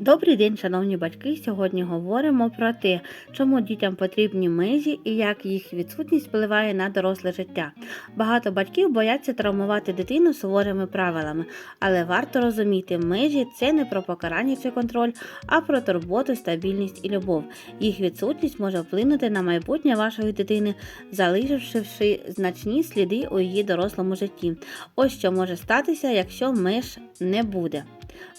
Добрий день, шановні батьки. Сьогодні говоримо про те, чому дітям потрібні межі і як їх відсутність впливає на доросле життя. Багато батьків бояться травмувати дитину суворими правилами, але варто розуміти, межі це не про покарання чи контроль, а про турботу, стабільність і любов. Їх відсутність може вплинути на майбутнє вашої дитини, залишивши значні сліди у її дорослому житті. Ось що може статися, якщо меж не буде.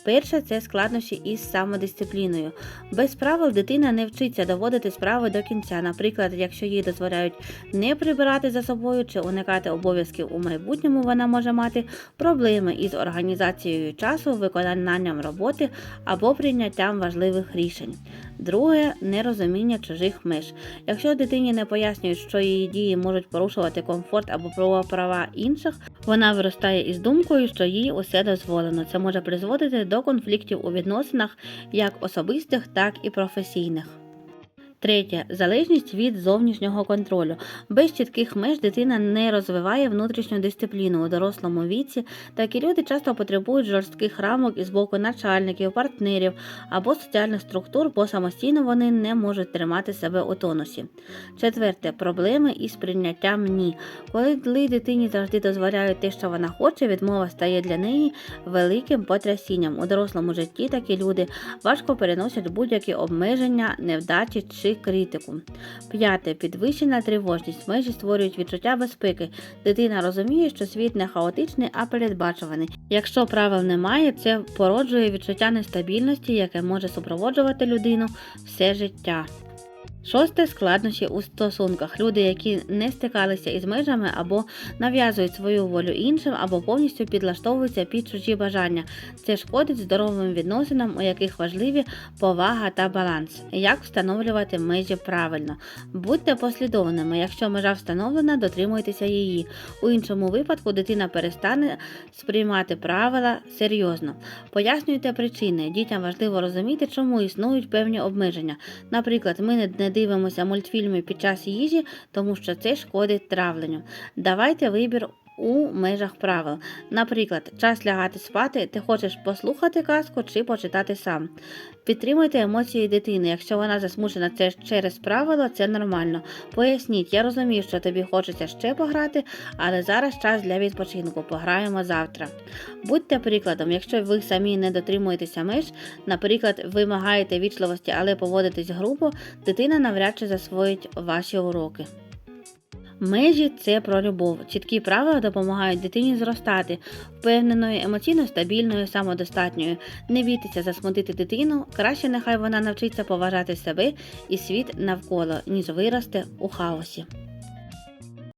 Перше це складнощі із самодисципліною. Без правил дитина не вчиться доводити справи до кінця. Наприклад, якщо їй дозволяють не прибирати за собою чи уникати обов'язків у майбутньому, вона може мати проблеми із організацією часу, виконанням роботи або прийняттям важливих рішень. Друге нерозуміння чужих меж. Якщо дитині не пояснюють, що її дії можуть порушувати комфорт або права інших, вона виростає із думкою, що їй усе дозволено. Це може призводити до конфліктів у відносинах як особистих, так і професійних. Третє залежність від зовнішнього контролю. Без чітких меж дитина не розвиває внутрішню дисципліну у дорослому віці. Такі люди часто потребують жорстких рамок із боку начальників, партнерів або соціальних структур, бо самостійно вони не можуть тримати себе у тонусі. Четверте проблеми із прийняттям ні. Коли дитині завжди дозволяють те, що вона хоче, відмова стає для неї великим потрясінням. У дорослому житті такі люди важко переносять будь-які обмеження, невдачі чи критику. П'яте підвищена тривожність. Межі створюють відчуття безпеки. Дитина розуміє, що світ не хаотичний, а передбачуваний. Якщо правил немає, це породжує відчуття нестабільності, яке може супроводжувати людину все життя. Шосте складнощі у стосунках. Люди, які не стикалися із межами або нав'язують свою волю іншим, або повністю підлаштовуються під чужі бажання. Це шкодить здоровим відносинам, у яких важливі повага та баланс. Як встановлювати межі правильно? Будьте послідовними. Якщо межа встановлена, дотримуйтеся її. У іншому випадку дитина перестане сприймати правила серйозно. Пояснюйте причини. Дітям важливо розуміти, чому існують певні обмеження. Наприклад, ми не дивимося мультфільми під час їжі, тому що це шкодить травленню. Давайте вибір у межах правил. Наприклад, час лягати спати, ти хочеш послухати казку чи почитати сам. Підтримуйте емоції дитини. Якщо вона засмучена це через правила, це нормально. Поясніть, я розумію, що тобі хочеться ще пограти, але зараз час для відпочинку. Пограємо завтра. Будьте прикладом, якщо ви самі не дотримуєтеся меж, наприклад, вимагаєте вічливості, але поводитесь грубо, дитина навряд чи засвоїть ваші уроки. Межі це про любов. Чіткі правила допомагають дитині зростати, впевненою, емоційно стабільною, самодостатньою. Не бійтеся засмутити дитину, краще нехай вона навчиться поважати себе і світ навколо, ніж виросте у хаосі.